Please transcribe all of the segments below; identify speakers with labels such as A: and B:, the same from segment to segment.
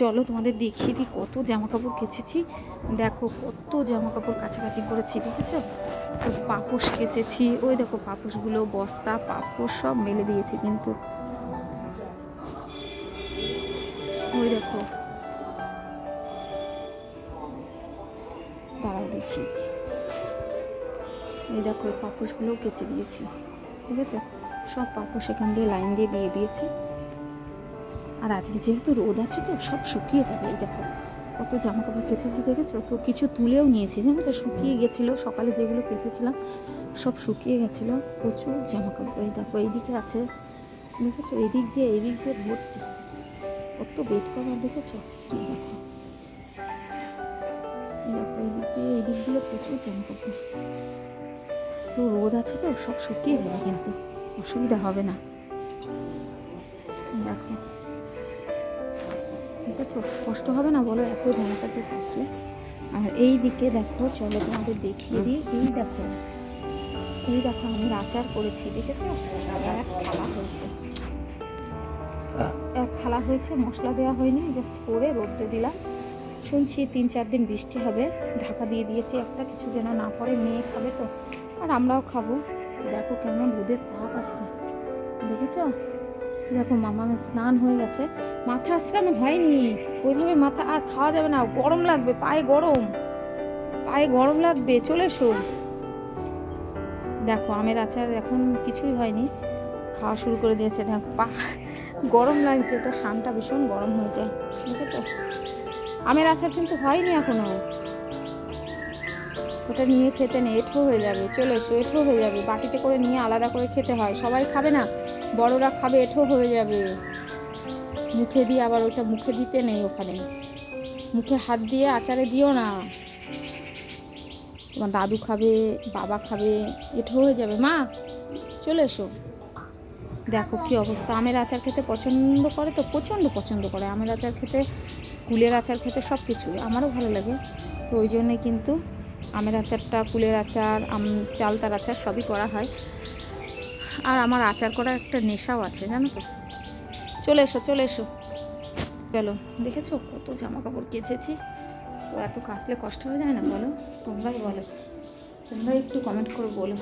A: চলো তোমাদের দেখিয়ে দিই কত জামা কাপড় কেচেছি। দেখো কত জামা কাপড় কাছাকাছি করেছি, দেখেছ? তো পাপোশ কেচেছি, ওই দেখো পাপোশগুলো, বস্তা, পাপোশ সব মেলে দিয়েছি কিন্তু। ওই দেখো। দেখিয়ে দিই এই দেখো এই পাপোশগুলোও কেচে দিয়েছি, ঠিক আছে? সব পাপোশ এখান দিয়ে লাইন দিয়ে দিয়ে দিয়েছি। আর আজকে যেহেতু রোদ আছে তো সব শুকিয়ে যাবে, এই দেখো। কত জামা কাপড় কেচেছি দেখেছ? তো কিছু তুলেও নিয়েছি, জানো তো? শুকিয়ে গেছিল, সকালে যেগুলো কেচেছিলাম, সব শুকিয়ে গেছিল। প্রচুর জামা কাপড় এই দেখো, এইদিকে আছে। দেখেছ? দিক দিয়ে এই দিক দিয়ে ভর্তি। কত বেড কভার দেখেছ? এই দেখো। এই দিক দিয়ে এই দিক দিয়ে প্রচুর জামা কাপড় তো রোদ আছে তো, সব শুকিয়ে যাবে কিন্তু। অসুবিধা হবে না। দেখেছ কষ্ট হবে না বলো এত কাপড় কাচলে আর এই দিকে দেখো চলো তোমাদের দেখিয়ে দিই। এই দেখো এই দেখো আমি আচার করেছি দেখেছ? এক থালা হয়েছে। এক থালা হয়েছে মশলা দেওয়া হয়নি জাস্ট করে রোদ্রে দিলাম। শুনছি তিন চার দিন বৃষ্টি হবে ঢাকা দিয়ে দিয়েছি একটা কিছু যেন না পড়ে মেয়ে খাবে তো আর আমরাও খাব। দেখো কেমন রোদের তাপ আজকে দেখেছ? দেখো মামা স্নান হয়ে গেছে। মাথা আশ্রানো হয়নি। ওইভাবে মাথা আর খাওয়া যাবে না। গরম লাগবে, পায়ে গরম। পায়ে গরম লাগবে, চলে এসো। দেখো, আমের আচার এখন কিছুই হয়নি। খাওয়া শুরু করে দিয়েছে, দেখো, পা গরম লাগছে। ওটা শানটা ভীষণ গরম হয়ে যায়, ঠিক আছে? আমের আচার কিন্তু হয়নি এখনও। ওটা নিয়ে খেতে নেই, এঠো হয়ে যাবে। চলে এসো, এঠো হয়ে যাবে। বাটিতে করে নিয়ে আলাদা করে খেতে হয়। সবাই খাবে না? বড়রা খাবে, এঠো হয়ে যাবে। মুখে দিয়ে আবার ওটা মুখে দিতে নেই ওখানে। মুখে হাত দিয়ে আচারে দিও না। তোমার দাদু খাবে, বাবা খাবে, এঠো হয়ে যাবে। মা, চলে এসো। দেখো কি অবস্থা। আমের আচার খেতে পছন্দ করে তো? প্রচণ্ড পছন্দ করে। আমের আচার খেতে, কুলের আচার খেতে সব কিছুই। আমারও ভালো লাগে। তো ওই জন্যই কিন্তু আমের আচারটা, কুলের আচার, আম, চালতার আচার সবই করা হয়। আর আমার আচার করার একটা নেশাও আছে জানো তো। চলে এসো চলে এসো। চলো দেখেছ কত জামা কাপড় কেচেছি? তো এত কাচলে কষ্ট হয়ে যায় না বলো? তোমরাই বলো। তোমরা একটু কমেন্ট করে বলো।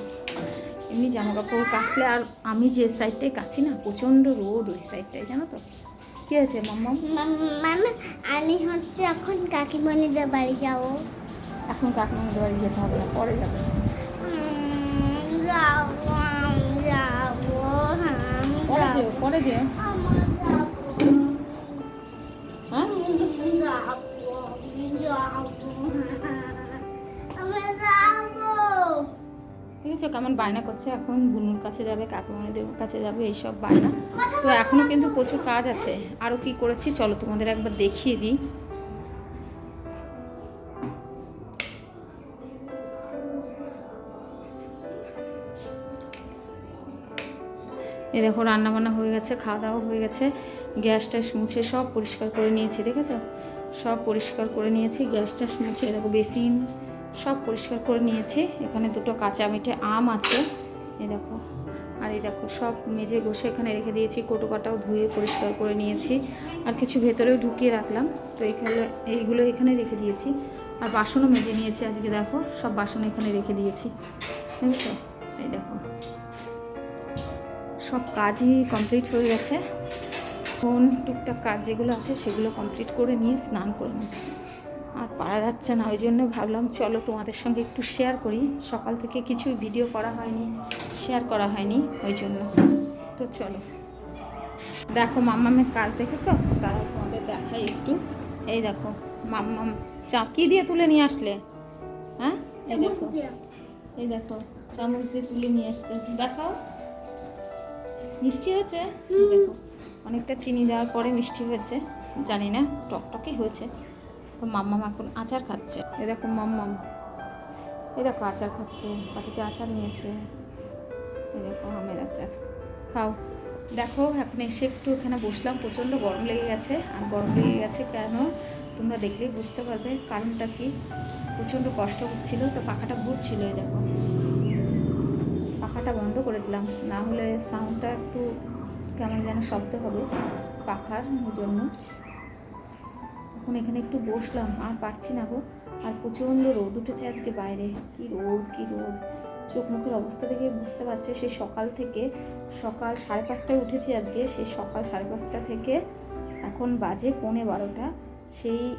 A: এমনি জামা কাপড় কাচলে আর আমি যে সাইডটায় কাছি না প্রচণ্ড রোদ ওই সাইডটায় জানো তো? কী হয়েছে মাম্মা
B: মামা আমি হচ্ছে এখন কাকিমণিদের বাড়ি যাব।
A: এখন কাকিমাদের বাড়ি যেতে হবে না পরে যাবে।
B: যাব।
A: পরে যে পরে যেও হ্যাঁ? ঠিক কেমন বায়না করছে? এখন বুনুর কাছে যাবে, কাকিমাদের কাছে যাবে, এইসব বায়না। তো এখনও কিন্তু প্রচুর কাজ আছে। আরও কি করেছি? চলো তোমাদের একবার দেখিয়ে দিই। এ দেখো রান্না বান্না হয়ে গেছে খাওয়া দাওয়া হয়ে গেছে। গ্যাস ট্যাস মুছে সব পরিষ্কার করে নিয়েছি, দেখেছ? সব পরিষ্কার করে নিয়েছি, গ্যাস ট্যাস মুছে এ দেখো, বেসিন সব পরিষ্কার করে নিয়েছি। এখানে দুটো কাঁচা মিঠে আম আছে, এই দেখো। আর এই দেখো, সব মেজে ঘষে এখানে রেখে দিয়েছি, কোটো কাটাও ধুয়ে পরিষ্কার করে নিয়েছি। আর কিছু ভেতরেও ঢুকিয়ে রাখলাম, তো এখানে এইগুলো এখানে রেখে দিয়েছি। আর বাসনও মেজে নিয়েছি আজকে, দেখো, সব বাসন এখানে রেখে দিয়েছি বুঝছ এই দেখো। সব কাজই কমপ্লিট হয়ে গেছে। ফোন টুকটাক কাজ যেগুলো আছে সেগুলো কমপ্লিট করে নিয়ে স্নান করে নিই। আর পারা যাচ্ছে না ওই জন্য ভাবলাম চলো তোমাদের সঙ্গে একটু শেয়ার করি। সকাল থেকে কিছু ভিডিও করা হয়নি শেয়ার করা হয়নি ওই জন্য। তো চলো। দেখো মাম্মামের কাজ দেখেছ? তারা তোমাদের দেখাই একটু। এই দেখো মাম্মাম চা কী দিয়ে তুলে নিয়ে আসলে? হ্যাঁ? এই দেখো। এই দেখো চামচ দিয়ে তুলে নিয়ে আসছে। দেখাও। মিষ্টি হয়েছে? দেখো অনেকটা চিনি দেওয়ার পরে মিষ্টি হয়েছে। জানি না টকটকে হয়েছে। তো মাম্মাম এখন আচার খাচ্ছে। এ দেখো মাম্মাম। এ দেখো আচার খাচ্ছে পাটিতে আচার নিয়েছে। এই দেখো আমের আচার। খাও। দেখো এখন এসে একটু এখানে বসলাম প্রচণ্ড গরম লেগে গেছে। আর গরম লেগে গেছে কেন? তোমরা দেখলেই বুঝতে পারবে কারণটা কি। প্রচণ্ড কষ্ট হচ্ছিল তো পাখাটা ঘুরছিল এই দেখো। পাখাটা বন্ধ করে দিলাম। না হলে সাউন্ডটা একটু কেমন যেন শব্দ হবে পাখার জন্য। এখন এখানে একটু বসলাম, আর পারছি না গো। আর প্রচণ্ড রোদ উঠেছে আজকে বাইরে। কি রোদ কি রোদ। চোখ মুখের অবস্থা দেখে বুঝতে পারছে সেই সকাল থেকে, সকাল সাড়ে পাঁচটায় উঠেছি আজকে। সেই সকাল সাড়ে পাঁচটা থেকে এখন বাজে পৌনে বারোটা। সেই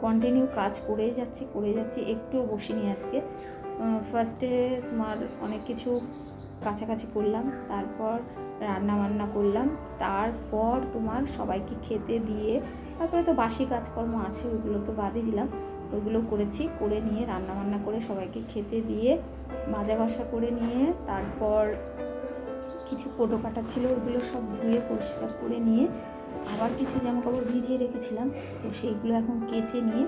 A: কন্টিনিউ কাজ করেই যাচ্ছি করে যাচ্ছি। একটুও বসিনি আজকে। ফার্স্টে তোমার অনেক কিছু কাছাকাছি করলাম, তারপর রান্না বান্না করলাম, তারপর তোমার সবাইকে খেতে দিয়ে তারপরে তো বাসি কাজকর্ম আছে, ওগুলো তো বাদই দিলাম, ওইগুলো করেছি, করে নিয়ে রান্না বান্না করে সবাইকে খেতে দিয়ে মাজা ঘষা করে নিয়ে তারপর কিছু কোটো কাটা ছিল, ওগুলো সব ধুয়ে পরিষ্কার করে নিয়ে আবার কিছু জামা কাপড় ভিজিয়ে রেখেছিলাম, তো সেইগুলো এখন কেচে নিয়ে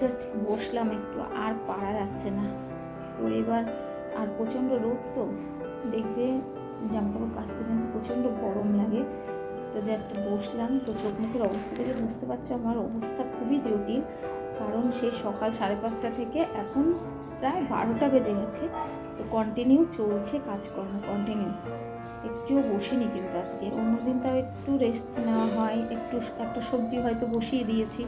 A: জাস্ট বসলাম একটু, আর পারা যাচ্ছে না। তো এবার আর প্রচণ্ড রোদ তো, দেখবে জামা কাপড় কাচতে কিন্তু প্রচণ্ড গরম লাগে। তো জাস্ট বসলাম, তো চোখ মুখের অবস্থা থেকে বুঝতে পারছ আমার অবস্থা খুবই জটিল। কারণ সেই সকাল সাড়ে পাঁচটা থেকে এখন প্রায় বারোটা বেজে গেছে। তো কন্টিনিউ চলছে কাজকর্ম কন্টিনিউ একটুও বসিনি কিন্তু আজকে। অন্যদিন তাও একটু রেস্ট নেওয়া হয়, একটু, একটা সবজি হয়তো বসিয়ে দিয়েছি।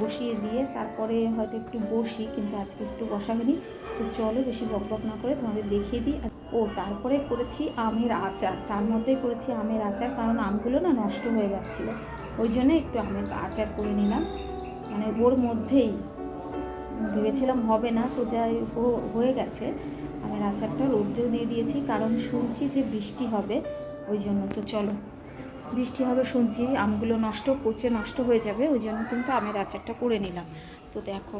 A: বসিয়ে দিয়ে তারপরে হয়তো একটু বসি, কিন্তু আজকে একটু বসা হয়নি। তো চলো বেশি বক বক না করে তোমাদের দেখিয়ে দিই। ও, তারপরে করেছি আমের আচার। তার মধ্যেই করেছি আমের আচার, কারণ আমগুলো না নষ্ট হয়ে যাচ্ছিল। ওই জন্য একটু আমের আচার করে নিলাম। মানে ওর মধ্যেই। ভেবেছিলাম হবে না, তো যাই হয়ে গেছে। আমের আচারটা রোদ্রেও দিয়ে দিয়েছি, কারণ শুনছি যে বৃষ্টি হবে, ওই জন্য। তো চলো। বৃষ্টি হবে শুনছি, আমগুলো নষ্ট, পচে নষ্ট হয়ে যাবে, ওই জন্য কিন্তু আমের আচারটা করে নিলাম। তো দেখো।